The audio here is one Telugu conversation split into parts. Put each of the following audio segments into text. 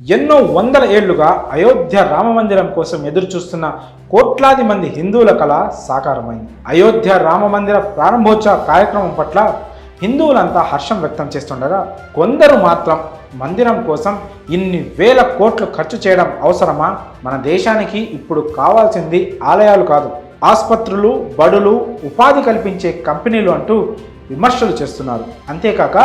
ఎన్నో వందల ఏళ్ళుగా అయోధ్య రామ మందిరం కోసం ఎదురు చూస్తున్న కోట్లాది మంది హిందువుల కళ సాకారమైంది. అయోధ్య రామ మందిర ప్రారంభోత్సవ కార్యక్రమం పట్ల హిందువులంతా హర్షం వ్యక్తం చేస్తుండగా కొందరు మాత్రం మందిరం కోసం ఇన్ని వేల కోట్లు ఖర్చు చేయడం అవసరమా? మన దేశానికి ఇప్పుడు కావాల్సింది ఆలయాలు కాదు ఆసుపత్రులు బడులు ఉపాధి కల్పించే కంపెనీలు అంటూ విమర్శలు చేస్తున్నారు. అంతేకాక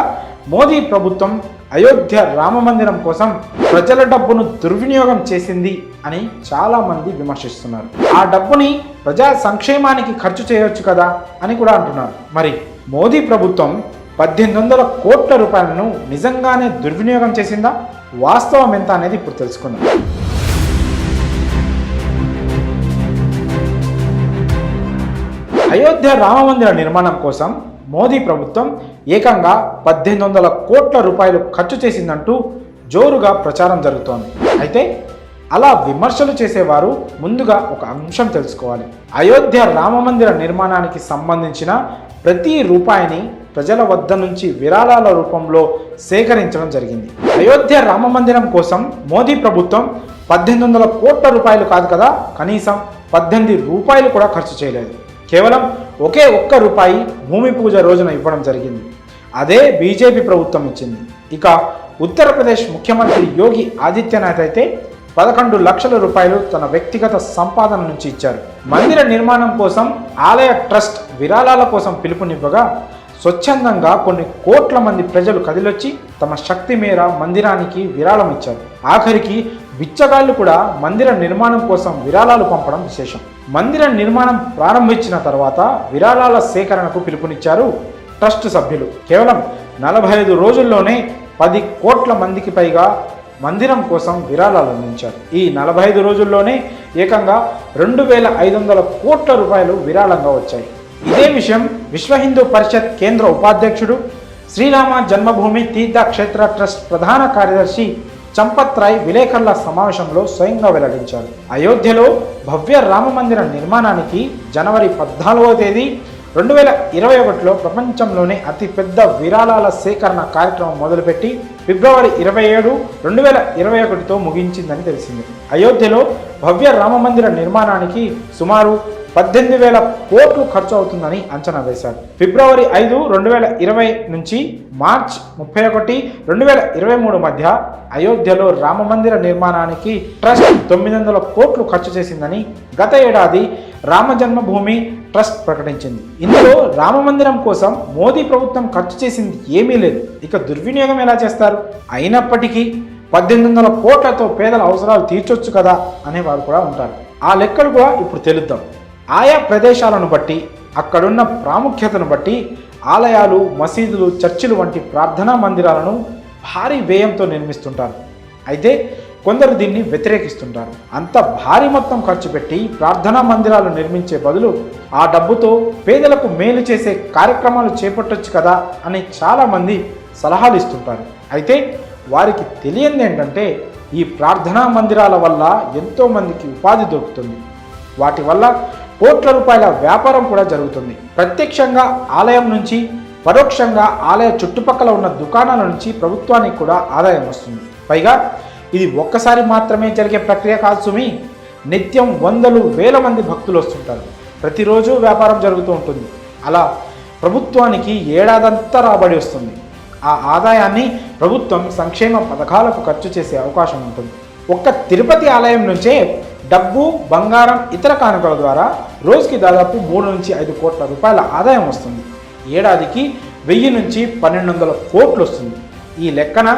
మోదీ ప్రభుత్వం అయోధ్య రామ మందిరం కోసం ప్రజల డబ్బును దుర్వినియోగం చేసింది అని చాలా మంది విమర్శిస్తున్నారు. ఆ డబ్బుని ప్రజా సంక్షేమానికి ఖర్చు చేయొచ్చు కదా అని కూడా అంటున్నారు. మరి మోదీ ప్రభుత్వం పద్దెనిమిది వందల కోట్ల రూపాయలను నిజంగానే దుర్వినియోగం చేసిందా? వాస్తవం ఎంత అనేది ఇప్పుడు తెలుసుకుందాం. అయోధ్య రామ మందిర నిర్మాణం కోసం మోదీ ప్రభుత్వం ఏకంగా పద్దెనిమిది వందల కోట్ల రూపాయలు ఖర్చు చేసిందంటూ జోరుగా ప్రచారం జరుగుతోంది. అయితే అలా విమర్శలు చేసేవారు ముందుగా ఒక అంశం తెలుసుకోవాలి. అయోధ్య రామ మందిర నిర్మాణానికి సంబంధించిన ప్రతి రూపాయిని ప్రజల వద్ద నుంచి విరాళాల రూపంలో సేకరించడం జరిగింది. అయోధ్య రామ మందిరం కోసం మోదీ ప్రభుత్వం పద్దెనిమిది వందల కోట్ల రూపాయలు కాదు కదా కనీసం పద్దెనిమిది రూపాయలు కూడా ఖర్చు చేయలేదు. కేవలం ఒకే ఒక్క రూపాయి భూమి పూజ రోజున ఇవ్వడం జరిగింది. అదే బీజేపీ ప్రభుత్వం ఇచ్చింది. ఇక ఉత్తరప్రదేశ్ ముఖ్యమంత్రి యోగి ఆదిత్యనాథ్ అయితే పదకొండు లక్షల రూపాయలు తన వ్యక్తిగత సంపాదన నుంచి ఇచ్చారు. మందిర నిర్మాణం కోసం ఆలయ ట్రస్ట్ విరాళాల కోసం పిలుపునివ్వగా స్వచ్ఛందంగా కొన్ని కోట్ల మంది ప్రజలు కదిలొచ్చి తమ శక్తి మేర మందిరానికి విరాళం ఇచ్చారు. ఆఖరికి బిచ్చగాళ్ళు కూడా మందిర నిర్మాణం కోసం విరాళాలు పంపడం విశేషం. మందిర నిర్మాణం ప్రారంభించిన తర్వాత విరాళాల సేకరణకు పిలుపునిచ్చారు ట్రస్ట్ సభ్యులు. కేవలం నలభై ఐదు రోజుల్లోనే పది కోట్ల మందికి పైగా మందిరం కోసం విరాళాలు అందించారు. ఈ నలభై ఐదు రోజుల్లోనే ఏకంగా రెండు వేల ఐదు వందల కోట్ల రూపాయలు విరాళంగా వచ్చాయి. ఇదే విషయం విశ్వ హిందూ పరిషత్ కేంద్ర ఉపాధ్యక్షుడు శ్రీరామ జన్మభూమి తీర్థ క్షేత్ర ట్రస్ట్ ప్రధాన కార్యదర్శి చంపత్ రాయ్ విలేకరుల సమావేశంలో స్వయంగా వెల్లడించారు. అయోధ్యలో భవ్య రామ మందిర నిర్మాణానికి జనవరి పద్నాలుగవ తేదీ రెండు వేల ఇరవై ఒకటిలో ప్రపంచంలోనే అతిపెద్ద విరాళాల సేకరణ కార్యక్రమం మొదలుపెట్టి ఫిబ్రవరి ఇరవై ఏడు రెండు వేల ఇరవై ఒకటితో ముగించిందని తెలిసింది. అయోధ్యలో భవ్య రామ మందిర నిర్మాణానికి సుమారు పద్దెనిమిది వేల కోట్లు ఖర్చు అవుతుందని అంచనా వేశారు. ఫిబ్రవరి ఐదు రెండు వేల ఇరవై నుంచి మార్చ్ ముప్పై ఒకటి రెండు వేల ఇరవై మూడు మధ్య అయోధ్యలో రామ మందిర నిర్మాణానికి ట్రస్ట్ తొమ్మిది వందల కోట్లు ఖర్చు చేసిందని గత ఏడాది రామ జన్మభూమి ట్రస్ట్ ప్రకటించింది. ఇందులో రామ మందిరం కోసం మోదీ ప్రభుత్వం ఖర్చు చేసింది ఏమీ లేదు. ఇక దుర్వినియోగం ఎలా చేస్తారు? అయినప్పటికీ పద్దెనిమిది వందల కోట్లతో పేదల అవసరాలు తీర్చొచ్చు కదా అనేవారు కూడా ఉంటారు. ఆ లెక్కలు కూడా ఇప్పుడు తెలుద్దాం. ఆయా ప్రదేశాలను బట్టి అక్కడున్న ప్రాముఖ్యతను బట్టి ఆలయాలు మసీదులు చర్చిలు వంటి ప్రార్థనా మందిరాలను భారీ వ్యయంతో నిర్మిస్తుంటారు. అయితే కొందరు దీన్ని వ్యతిరేకిస్తుంటారు. అంత భారీ మొత్తం ఖర్చు పెట్టి ప్రార్థనా మందిరాలు నిర్మించే బదులు ఆ డబ్బుతో పేదలకు మేలు చేసే కార్యక్రమాలు చేపట్టొచ్చు కదా అని చాలామంది సలహాలు ఇస్తుంటారు. అయితే వారికి తెలియంది ఏంటంటే ఈ ప్రార్థనా మందిరాల వల్ల ఎంతోమందికి ఉపాధి దొరుకుతుంది. వాటి వల్ల కోట్ల రూపాయల వ్యాపారం కూడా జరుగుతుంది. ప్రత్యక్షంగా ఆలయం నుంచి పరోక్షంగా ఆలయ చుట్టుపక్కల ఉన్న దుకాణాల నుంచి ప్రభుత్వానికి కూడా ఆదాయం వస్తుంది. పైగా ఇది ఒక్కసారి మాత్రమే జరిగే ప్రక్రియ కాదు సుమి. నిత్యం వందలు వేల మంది భక్తులు వస్తుంటారు. ప్రతిరోజు వ్యాపారం జరుగుతూ ఉంటుంది. అలా ప్రభుత్వానికి ఏడాదంతా రాబడి వస్తుంది. ఆ ఆదాయాన్ని ప్రభుత్వం సంక్షేమ పథకాలకు ఖర్చు చేసే అవకాశం ఉంటుంది. ఒక్క తిరుపతి ఆలయం నుంచే డబ్బు బంగారం ఇతర కానుకల ద్వారా రోజుకి దాదాపు మూడు నుంచి ఐదు కోట్ల రూపాయల ఆదాయం వస్తుంది. ఏడాదికి వెయ్యి నుంచి పన్నెండు వందల కోట్లు వస్తుంది. ఈ లెక్కన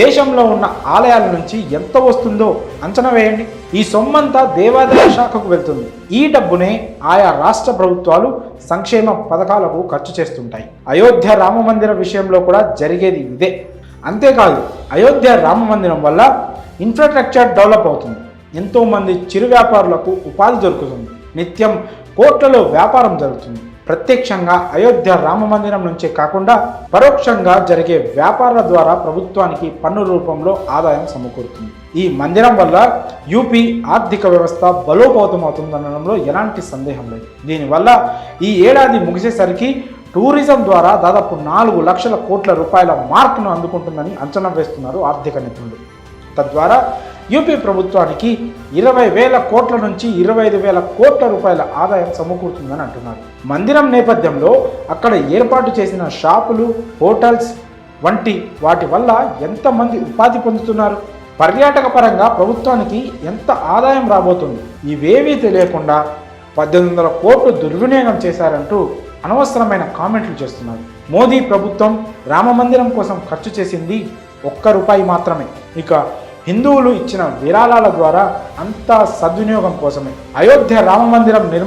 దేశంలో ఉన్న ఆలయాల నుంచి ఎంత వస్తుందో అంచనా వేయండి. ఈ సొమ్మంతా దేవాదాయ శాఖకు వెళ్తుంది. ఈ డబ్బునే ఆయా రాష్ట్ర ప్రభుత్వాలు సంక్షేమ పథకాలకు ఖర్చు చేస్తుంటాయి. అయోధ్య రామ మందిర విషయంలో కూడా జరిగేది ఇదే. అంతేకాదు అయోధ్య రామ మందిరం వల్ల ఇన్ఫ్రాస్ట్రక్చర్ డెవలప్ అవుతుంది. ఎంతోమంది చిరు వ్యాపారులకు ఉపాధి దొరుకుతుంది. నిత్యం కోట్లలో వ్యాపారం జరుగుతుంది. ప్రత్యక్షంగా అయోధ్య రామ మందిరం నుంచే కాకుండా పరోక్షంగా జరిగే వ్యాపారాల ద్వారా ప్రభుత్వానికి పన్ను రూపంలో ఆదాయం సమకూరుతుంది. ఈ మందిరం వల్ల యూపీ ఆర్థిక వ్యవస్థ బలోపేతం అవుతుందనడంలో ఎలాంటి సందేహం లేదు. దీనివల్ల ఈ ఏడాది ముగిసేసరికి టూరిజం ద్వారా దాదాపు నాలుగు లక్షల కోట్ల రూపాయల మార్కును అందుకుంటుందని అంచనా వేస్తున్నారు ఆర్థిక నిపుణులు. తద్వారా యూపీ ప్రభుత్వానికి ఇరవై వేల కోట్ల నుంచి ఇరవై ఐదు వేల కోట్ల రూపాయల ఆదాయం సమకూరుతుందని అంటున్నారు. మందిరం నేపథ్యంలో అక్కడ ఏర్పాటు చేసిన షాపులు హోటల్స్ వంటి వాటి వల్ల ఎంతమంది ఉపాధి పొందుతున్నారు? పర్యాటక పరంగా ప్రభుత్వానికి ఎంత ఆదాయం రాబోతుంది? ఇవేవీ తెలియకుండా పద్దెనిమిది వందల కోట్లు దుర్వినియోగం చేశారంటూ అనవసరమైన కామెంట్లు చేస్తున్నారు. మోదీ ప్రభుత్వం రామ మందిరం కోసం ఖర్చు చేసింది ఒక్క రూపాయి మాత్రమే. ఇక హిందువులు ఇచ్చిన విరాళాల ద్వారా అంతా సద్వినియోగం కోసమే. అయోధ్య రామ మందిరం నిర్మాణం